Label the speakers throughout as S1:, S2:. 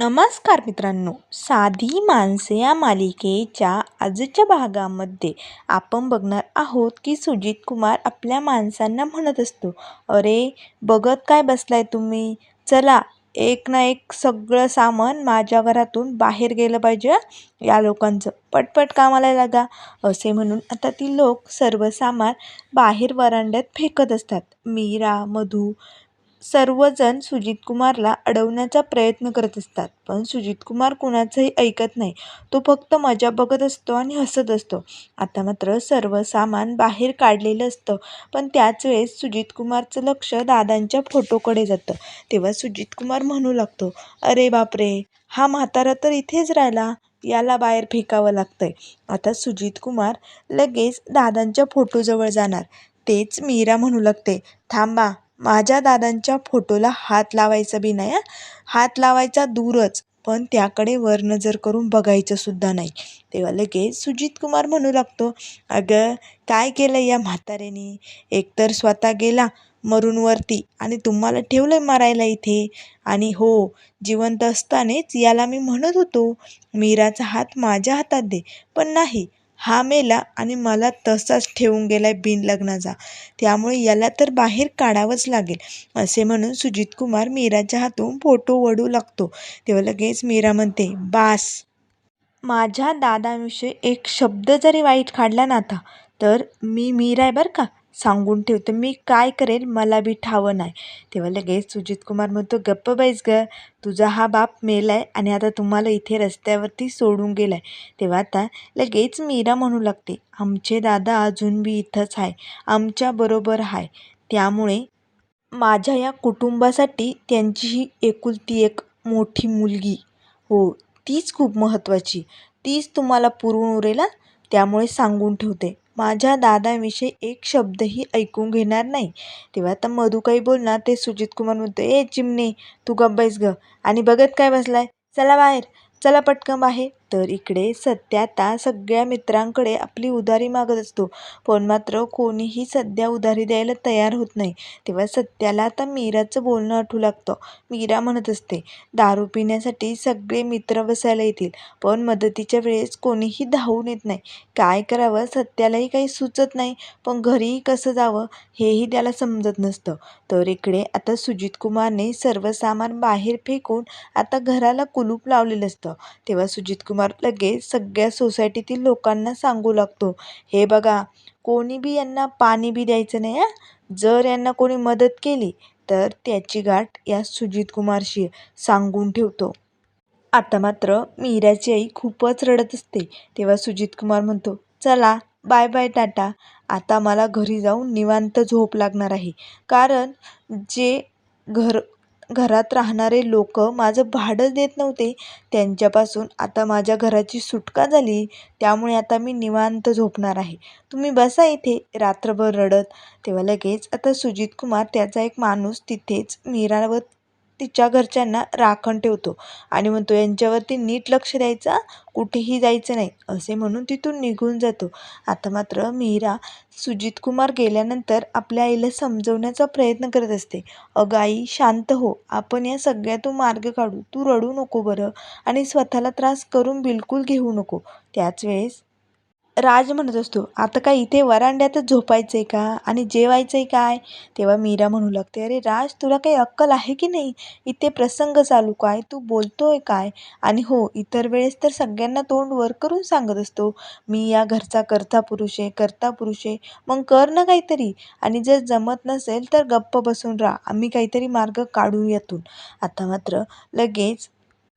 S1: नमस्कार मित्रांनो. साधी माणसे या मालिकेच्या आजच्या भागामध्ये आपण बघणार आहोत की सुजित कुमार आपल्या माणसांना म्हणत असतो अरे बघत काय बसलाय तुम्ही? चला एक ना एक सगळं सामान माझ्या घरातून बाहेर गेलं पाहिजे या लोकांचं. पटपट कामाला लागा. असे म्हणून आता ती लोक सर्व सामान बाहेर वरांड्यात फेकत असतात. मीरा मधू सर्वजण सुजित कुमारला अडवण्याचा प्रयत्न करत असतात. पण सुजित कुमार कुणाचंही ऐकत नाही. तो फक्त मजा बघत असतो आणि हसत असतो. आता मात्र सर्व सामान बाहेर काढलेलं असतं. पण त्याच वेळेस सुजित कुमारचं लक्ष दादांच्या फोटोकडे जातं. तेव्हा सुजित कुमार म्हणू लागतो अरे बापरे! हा म्हातारा तर इथेच राहिला. याला बाहेर फेकावं लागतंय. आता सुजित कुमार लगेच दादांच्या फोटोजवळ जाणार. तेच मीरा म्हणू लागते थांबा माझ्या दादांच्या फोटोला हात लावायचा बी नाही हात लावायचा दूरच पण त्याकडे वर नजर करून बघायचं सुद्धा नाही. तेव्हा लगेच सुजित कुमार म्हणू लागतो अगं काय केलं या म्हाताऱ्याने? एकतर स्वतः गेला मरून वरती आणि तुम्हाला ठेवलंय मारायला इथे? आणि हो जिवंत असतानाच याला मी म्हणत होतो मीराचा हात माझ्या हातात दे पण नाही हा मेला आणि मला तसाच ठेवून गेलाय बिनलग्नाचा त्यामुळे याला तर बाहेर काढावंच लागेल असे म्हणून सुजित कुमार मीराच्या हातून फोटो वडू लागतो. तेव्हा लगेच मीरा म्हणते बास माझ्या दादाविषयी एक शब्द जरी वाईट काढला ना आता तर मी मीरा आहे बरं का? सांगून ठेवतो मी काय करेल? मला बी ठावं नाही. तेव्हा लगेच सुजित कुमार म्हणतो गप्प बैस ग. तुझा हा बाप मेला आहे आणि आता तुम्हाला इथे रस्त्यावरती सोडून गेला आहे तेव्हा आता लगेच मीरा म्हणू लागते आमचे दादा अजून बी इथंच आहे आमच्याबरोबर आहे त्यामुळे माझ्या या कुटुंबासाठी त्यांची ही एकुलती एक मोठी मुलगी. हो तीच खूप महत्त्वाची. तीच तुम्हाला पुरवून उरेल त्यामुळे सांगून ठेवते. माझ्या दादाविषयी एक शब्दही ऐकून घेणार नाही. तेव्हा आता मधू काही बोलणार ते सुजित कुमार म्हणतो ए चिमणे तू गप्प बैस ग. आणि बघत काय बसलाय? चला बाहेर. चला पटकन बाहेर. तर इकडे सध्या आता सगळ्या मित्रांकडे आपली उधारी मागत असतो. पण मात्र कोणीही सध्या उधारी द्यायला तयार होत नाही. तेव्हा सत्याला आता मीराचं बोलणं आठवू लागतं. मीरा म्हणत असते दारू पिण्यासाठी सगळे मित्र बसायला येतील पण मदतीच्या वेळेस कोणीही धावून येत नाही. काय करावं? सत्यालाही काही सुचत नाही. पण घरीही कसं जावं? हेही त्याला समजत नसतं. तर इकडे आता सुजित कुमारने सर्व सामान बाहेर फेकून आता घराला कुलूप लावलेलं असतं. तेव्हा सुजित कुमार लगेच सगळ्या सोसायटीतील लोकांना सांगू लागतो. हे बघा कोणी बी यांना पाणी बी द्यायचं नाही हं. जर यांना कोणी मदत केली तर त्याची गाठ या सुजित कुमारशी सांगून ठेवतो. आता मात्र मीराची आई खूपच रडत असते. तेव्हा सुजित कुमार म्हणतो चला बाय बाय टाटा. आता मला घरी जाऊन निवांत झोप लागणार आहे. कारण जे घर घरात राहणारे लोक माझं भाडं देत नव्हते. त्यांच्यापासून आता माझ्या घराची सुटका झाली. त्यामुळे आता मी निवांत झोपणार आहे. तुम्ही बसा इथे. रात्रभर रडत. तेव्हा लगेच आता सुजित कुमार त्याचा एक माणूस तिथेच मीरावर तिच्या घरच्यांना राखण ठेवतो आणि म्हणतो यांच्यावरती नीट लक्ष द्यायचा कुठेही जायचं नाही असे म्हणून तिथून निघून जातो. आता मात्र मीरा सुजित कुमार गेल्यानंतर आपल्या आईला समजवण्याचा प्रयत्न करत असते. अगं आई शांत हो आपण या सगळ्यातून मार्ग काढू. तू रडू नको बरं आणि स्वतःला त्रास करून बिलकुल घेऊ नको. त्याच वेळेस राज म्हणत असतो आता काय इथे वरांड्यातच झोपायचं आहे का? आणि जेवायचं आहे काय? तेव्हा मीरा म्हणू लागते अरे राज तुला काही अक्कल आहे की नाही? इथे प्रसंग चालू काय? तू बोलतोय काय? आणि हो इतर वेळेस तर सगळ्यांना तोंड वर करून सांगत असतो मी या घरचा करता पुरुष आहे करता पुरुष आहे मग कर ना काहीतरी. आणि जर जमत नसेल तर गप्प बसून राहा आम्ही काहीतरी मार्ग काढू यातून. आता मात्र लगेच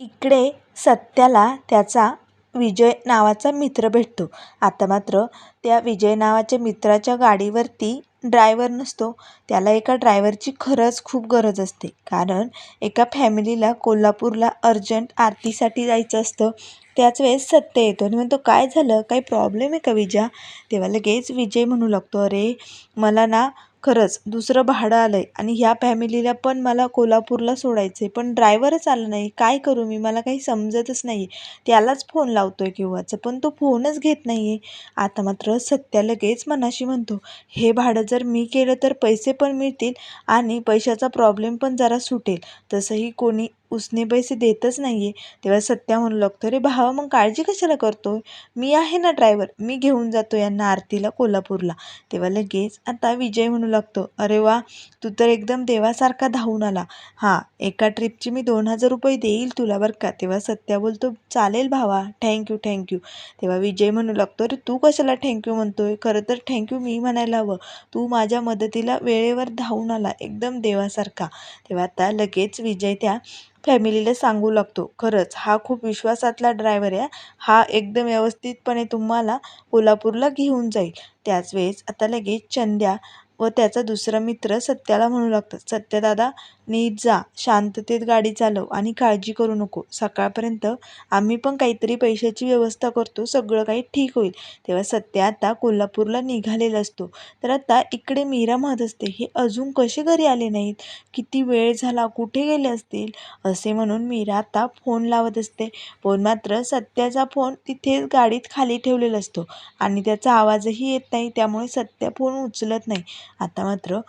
S1: इकडे सत्याला त्याचा विजय नावाचा मित्र भेटतो. आता मात्र त्या विजय नावाच्या मित्राच्या गाडीवरती ड्रायव्हर नसतो. त्याला एका ड्रायव्हरची खरंच खूप गरज असते. कारण एका फॅमिलीला कोल्हापूरला अर्जंट आरतीसाठी जायचं असतं. त्याच वेळेस सत्य येतो आणि म्हणतो काय झालं? काही प्रॉब्लेम आहे का विजा? तेव्हा लगेच विजय म्हणू लागतो अरे मला ना खरंच दुसरं भाडं आलं आहे आणि ह्या फॅमिलीला पण मला कोल्हापूरला सोडायचं आहे पण ड्रायव्हरच आला नाही. काय करू मी? मला काही समजतच नाही त्यालाच फोन लावतो आहे केव्हाचं पण तो फोनच घेत नाही आहे आता मात्र सत्या लगेच मनाशी म्हणतो हे भाडं जर मी केलं तर पैसे पण मिळतील आणि पैशाचा प्रॉब्लेम पण जरा सुटेल. तसंही कोणी उसने पैसे देतच नाही आहे तेव्हा सत्या म्हणू लागतो अरे भावा मग काळजी कशाला करतो मी आहे ना ड्रायव्हर मी घेऊन जातो यांना आरतीला कोल्हापूरला. तेव्हा लगेच आता विजय म्हणू लागतो अरे वा तू तर एकदम देवासारखा धावून आला. हां एका ट्रिपची मी दोन हजार रुपये देईल तुला बरं का. तेव्हा सत्या बोलतो चालेल भावा थँक्यू थँक्यू तेव्हा विजय म्हणू लागतो अरे तू कशाला थँक्यू म्हणतोय? खरं तर थँक्यू मी म्हणायला हवं. तू माझ्या मदतीला वेळेवर धावून आला एकदम देवासारखा. तेव्हा आता लगेच विजय त्या फॅमिलीला सांगू लागतो. खरंच हा खूप विश्वासातला ड्रायव्हर आहे. हा एकदम व्यवस्थितपणे तुम्हाला कोल्हापूरला घेऊन जाईल. त्याच वेळेस आता लगेच चंद्या व त्याचा दुसरा मित्र सत्याला म्हणू लागतात. सत्यदादा नीट जा. शांततेत गाडी चालव आणि काळजी करू नको. सकाळपर्यंत आम्ही पण काहीतरी पैशाची व्यवस्था करतो. सगळं काही ठीक होईल. तेव्हा सत्या आता कोल्हापूरला निघालेला असतो. तर आता इकडे मीरा म्हणत असते. हे अजून कसे घरी आले नाहीत? किती वेळ झाला? कुठे गेले असतील? असे म्हणून मीरा आता फोन लावत असते. पण मात्र सत्याचा फोन तिथेच गाडीत खाली ठेवलेला असतो आणि त्याचा आवाजही येत नाही. त्यामुळे सत्या फोन उचलत नाही. आता मात्र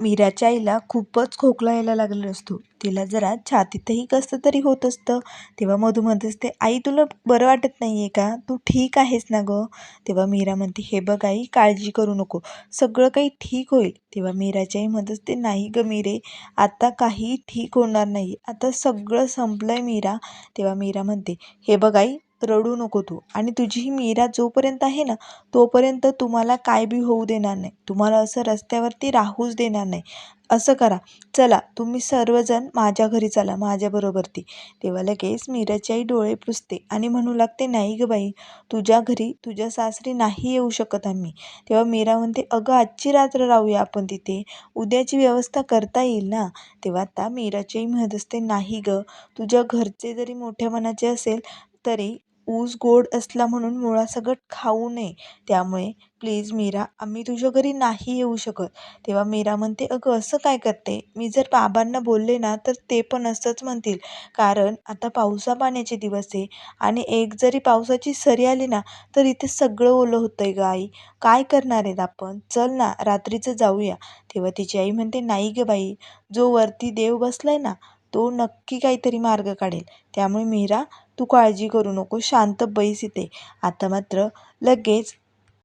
S1: मीराच्या आईला खूपच खोकला यायला लागलेला असतो. तिला जरा छातीतही कसं तरी होत असतं. तेव्हा मधू म्हणत असते आई तुला बरं वाटत नाही आहे का? तू ठीक आहेस ना गं? तेव्हा मीरा म्हणते हे बघ आई काळजी करू नको. सगळं काही ठीक होईल. तेव्हा मीराची आई म्हणत असते नाही गं मीरे आता काही ठीक होणार नाही. आता सगळं संपलं आहे मीरा. तेव्हा मीरा म्हणते हे बघ आई रडू नको तू. आणि तुझी ही मीरा जोपर्यंत आहे ना तोपर्यंत तुम्हाला काय बी होऊ देणार नाही. तुम्हाला असं रस्त्यावरती राहूच देणार नाही. असं करा. चला तुम्ही सर्वजण माझ्या घरी चला माझ्याबरोबर ती तेव्हा लगेच मीराची आई डोळे पुसते आणि म्हणू लागते नाही गं बाई तुझ्या घरी तुझ्या सासरी नाही येऊ शकत आम्ही. तेव्हा मीरा म्हणते अगं आजची रात्र राहूया आपण तिथे. उद्याची व्यवस्था करता येईल ना? तेव्हा आता मीराची आई म्हणत असते नाही गं तुझ्या घरचे जरी मोठ्या मनाचे असेल तरी ऊस गोड असला म्हणून मुळासकट खाऊ नये. त्यामुळे प्लीज मीरा आम्ही तुझ्या घरी नाही येऊ शकत. तेव्हा मीरा म्हणते अगं असं काय करते? मी जर बाबांना बोलले ना तर ते पण असंच म्हणतील. कारण आता पावसा पाण्याचे दिवस आहे आणि एक जरी पावसाची सरी आली ना तर इथे सगळं ओलं होतं आहे ग आई. काय करणार आहेत आपण? चल ना रात्रीचं जाऊया. तेव्हा तिची आई म्हणते नाही गं बाई जो वरती देव बसलाय ना तो नक्की काहीतरी मार्ग काढेल. त्यामुळे मीरा तू काळजी करू नको शांत बैस इथे. आता मात्र लगेच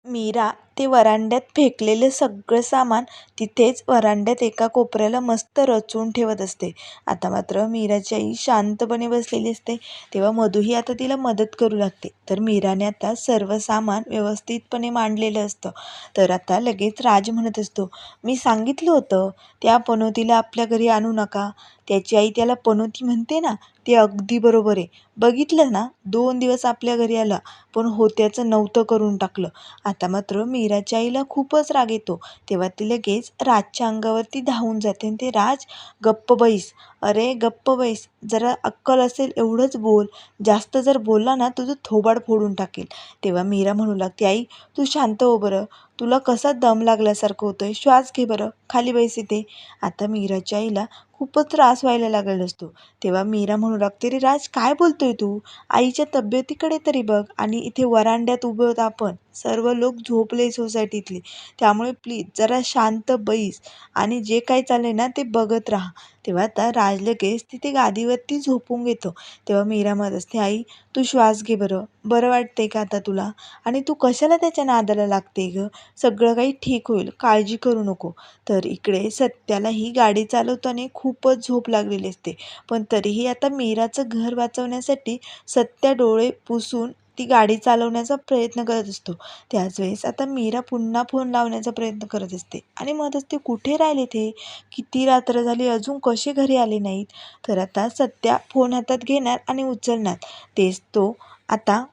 S1: मीरा ते वरांड्यात फेकलेले सगळं सामान तिथेच वरांड्यात एका कोपऱ्याला मस्त रचून ठेवत असते. आता मात्र मीराची आई शांतपणे बसलेली असते. तेव्हा मधूही आता तिला मदत करू लागते. तर मीराने आता सर्व सामान व्यवस्थितपणे मांडलेलं असतं. तर आता लगेच राज म्हणत असतो मी सांगितलं होतं त्या पनोतीला आपल्या घरी आणू नका. त्याची आई त्याला पनोती म्हणते ना ते अगदी बरोबर आहे. बघितलं ना दोन दिवस आपल्या घरी आला पण होत्याचं नव्हतं करून टाकलं. आता मात्र मी मीराच्या आईला खूपच राग येतो. तेव्हा ती लगेच राजच्या अंगावरती धावून जाते आणि ते राज गप्प बैस अरे गप्प बैस जरा अक्कल असेल एवढंच बोल. जास्त जर बोलला ना तुझं थोबाड फोडून टाकेल. तेव्हा मीरा म्हणू लागते आई तू शांत हो बरं. तुला कसा दम लागल्यासारखं होतंय? श्वास घे बरं. खाली बैस इथे. आता मीराच्या आईला खूपच त्रास व्हायला लागलेला असतो. तेव्हा मीरा म्हणू लागते रे राज काय बोलतोय तू? आईच्या तब्येतीकडे तरी बघ आणि इथे वरांड्यात उभे होत आपण. सर्व लोक झोपले सोसायटीतले. त्यामुळे प्लीज जरा शांत बैस आणि जे काही चाललंय ना ते बघत राहा. तेव्हा आता राज लगेच तिथे गादीवरती झोपून घेतो. तेव्हा मीरा म्हणत असते आई तू श्वास घे बरं. बरं वाटते का आता तुला? आणि तू कशाला त्याच्या नादाला लागते गं? सगळं काही ठीक होईल. काळजी करू नको. तर इकडे सत्यालाही गाडी चालवताना खूपच झोप लागलेली असते. पण तरीही आता मीराचं घर वाचवण्यासाठी सत्या डोळे पुसून ती गाडी चालवण्याचा प्रयत्न करत असतो. त्याच वेळेस आता मीरा पुन्हा फोन लावण्याचा प्रयत्न करत असते. आणि म्हणत ते कुठे राहिले ते? किती रात्र झाली? अजून कसे घरी आले नाहीत? तर आता सत्या फोन हातात घेणार आणि उचलणार. तेच तो आता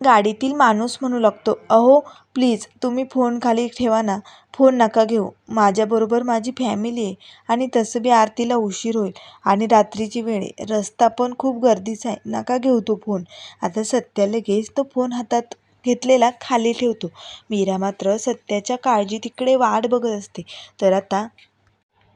S1: गाडीतील माणूस म्हणू लागतो अहो प्लीज तुम्ही फोन खाली ठेवा ना. फोन नका घेऊ. माझ्याबरोबर माझी फॅमिली आहे आणि तसं बी आरतीला उशीर होईल आणि रात्रीची वेळ आहे. रस्ता पण खूप गर्दीचा आहे. नका घेऊ तो फोन. आता सत्या लगेच तो फोन हातात घेतलेला खाली ठेवतो. मीरा मात्र सत्याच्या काळजी तिकडे वाट बघत असते. तर आता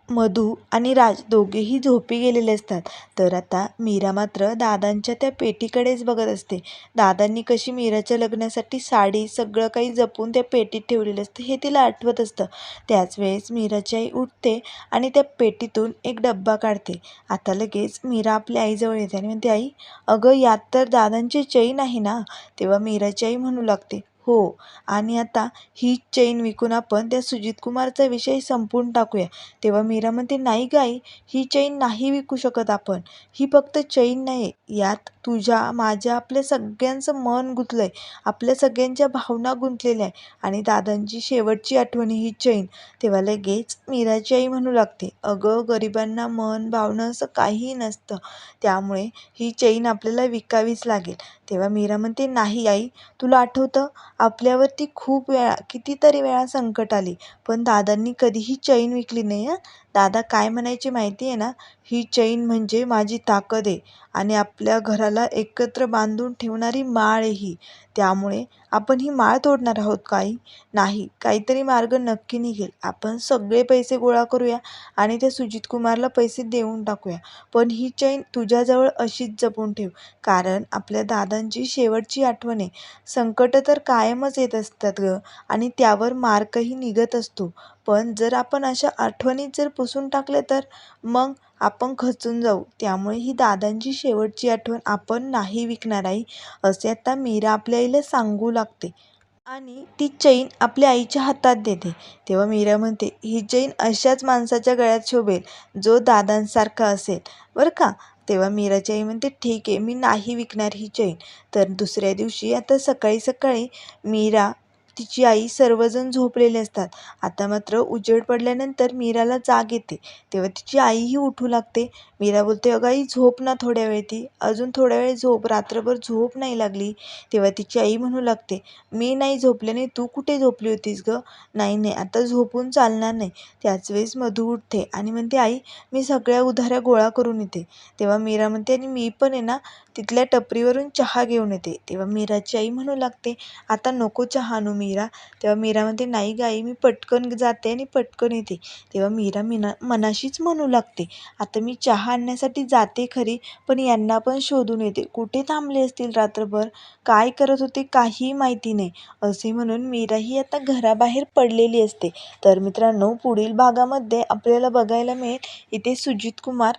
S1: मधू आणि राज दोघेही झोपी गेलेले असतात. तर आता मीरा मात्र दादांच्या त्या पेटीकडेच बघत असते. दादांनी कशी मीराच्या लग्नासाठी साडी सगळं काही जपून त्या पेटीत ठेवलेलं असतं हे तिला आठवत असतं. त्याच वेळेस मीराची आई उठते आणि त्या पेटीतून एक डब्बा काढते. आता लगेच मीरा आपल्या आईजवळ येते आणि म्हणते आई अगं यात तर दादांची चैन आहे ना? तेव्हा मीराची आई म्हणू लागते हो. आणि आता ही चैन विकून आपण त्या सुजित कुमारचा विषय संपवून टाकूया. तेव्हा मीरा म्हणते नाही गाई ही चैन नाही विकू शकत आपण. ही फक्त चैन नाही यात तुझ्या माझ्या आपल्या सगळ्यांचं मन गुंतलं आहे आपल्या सगळ्यांच्या भावना गुंतलेल्या आहे आणि दादांची शेवटची आठवण ही चैन तेव्हा लगेच मीराची आई म्हणू लागते अगं गरिबांना मन भावना असं काहीही नसतं. त्यामुळे ही चैन आपल्याला विकावीच लागेल. तेव्हा मीरा म्हणते नाही आई तुला आठवतं? आपल्यावरती खूप वेळा कितीतरी वेळा संकट आली. पण दादांनी कधीही चैन विकली नाही हं. दादा काय म्हणायचे माहिती आहे ना? ही चैन म्हणजे माझी ताकद आहे आणि आपल्या घराला एकत्र बांधून ठेवणारी माळ आहे ही. त्यामुळे आपण ही माळ तोडणार आहोत काही? नाही काहीतरी मार्ग नक्की निघेल. आपण सगळे पैसे गोळा करूया आणि त्या सुजित कुमारला पैसे देऊन टाकूया. पण ही चैन तुझ्याजवळ अशीच जपून ठेव कारण आपल्या दादांची शेवटची आठवण आहे. संकटं तर कायमच येत असतात गं आणि त्यावर मार्गही निघत असतो. पण जर आपण अशा आठवणीत जर पुसून टाकले तर मग आपण खचून जाऊ. त्यामुळे ही दादांची शेवटची आठवण आपण नाही विकणार आई असे आता मीरा आपल्या आईला सांगू लागते. आणि ती चैन आपल्या आईच्या हातात देते. तेव्हा मीरा म्हणते ही चैन अशाच माणसाच्या गळ्यात शोभेल जो दादांसारखा असेल. बरं का? तेव्हा मीराची आई म्हणते ठीक आहे मी नाही विकणार ही चैन. तर दुसऱ्या दिवशी आता सकाळी सकाळी मीरा तिची आई सर्वजण झोपलेले असतात. आता मात्र उजेड पडल्यानंतर मीराला जाग येते. तेव्हा तिची आईही उठू लागते. मीरा बोलते अगं आई झोप ना थोड्या वेळ ती. अजून थोड्या वेळ झोप. रात्रभर झोप नाही लागली. तेव्हा तिची आई म्हणू लागते मी नाही झोपल्याने तू कुठे झोपली होतीस गं? नाही नाही आता झोपून चालणार नाही. त्याच वेळेस मधू उठते आणि म्हणते आई मी सगळ्या उधाऱ्या गोळा करून येते. तेव्हा मीरा म्हणते आणि मी पण आहे ना तिथल्या टपरीवरून चहा घेऊन येते. तेव्हा मीराची आई म्हणू लागते आता नको चहा आणू मीरा. तेव्हा मीरा म्हणते नाही गाई मी पटकन जाते आणि पटकन येते. तेव्हा मीरा मीना मनाशीच म्हणू लागते आता मी चहा आणण्यासाठी जाते खरी पण यांना पण शोधून येते. कुठे थांबले असतील रात्रभर? काय करत होते काही माहिती नाही. असे म्हणून मीराही आता घराबाहेर पडलेली असते. तर मित्रांनो पुढील भागामध्ये आपल्याला बघायला मिळेल इथे सुजित कुमार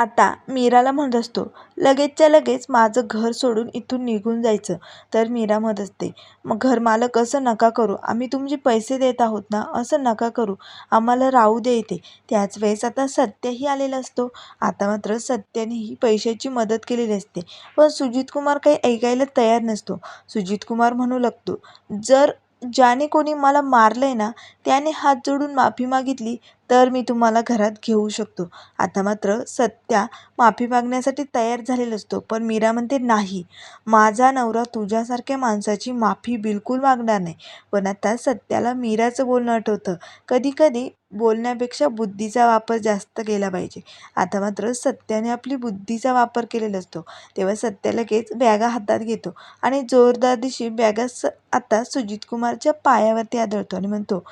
S1: आता मीराला म्हणत असतो लगेचच्या लगेच माझं घर सोडून इथून निघून जायचं. तर मीरा म्हणत असते मग घरमालक असं नका करू आम्ही तुमचे पैसे देत आहोत ना असं नका करू आम्हाला राहू दे इथे. त्याच वेळेस आता सत्यही आलेला असतो. आता मात्र सत्यानेही पैशाची मदत केलेली असते. पण सुजित कुमार काही ऐकायला तयार नसतो. सुजित कुमार म्हणू लागतो जर ज्याने कोणी मला मारलं आहे ना त्याने हात जोडून माफी मागितली तर मी तुम्हाला घरात घेऊ शकतो. आता मात्र सत्या माफी मागण्यासाठी तयार झालेला असतो पण मीरा म्हणते नाही माझा नवरा तुझ्यासारख्या माणसाची माफी बिलकुल मागणार नाही. पण आता सत्याला मीराचं बोलणं आठवतं. कधी कधी बोलण्यापेक्षा बुद्धीचा वापर जास्त केला पाहिजे. आता मात्र सत्याने आपली बुद्धीचा वापर केलेला असतो. तेव्हा सत्या लगेच बॅगा हातात घेतो आणि जोरदार दिशी बॅगा स आता सुजित कुमारच्या पायावरती आदळतो आणि म्हणतो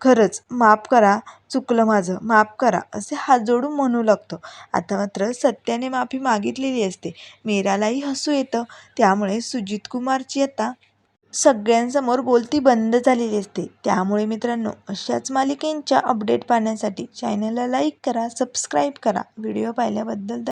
S1: खरंच माफ करा चुकलं माझं माफ करा असे हात जोडून म्हणू लागतो. आता मात्र सत्याने माफी मागितलेली असते. मीरालाही हसू येतं. त्यामुळे सुजित कुमारची आता सगळ्यांसमोर बोलती बंद झालेली असते. त्यामुळे मित्रांनो अशाच मालिकेंच्या अपडेट पाहण्यासाठी चॅनलला लाईक करा सबस्क्राईब करा. व्हिडिओ पाहिल्याबद्दल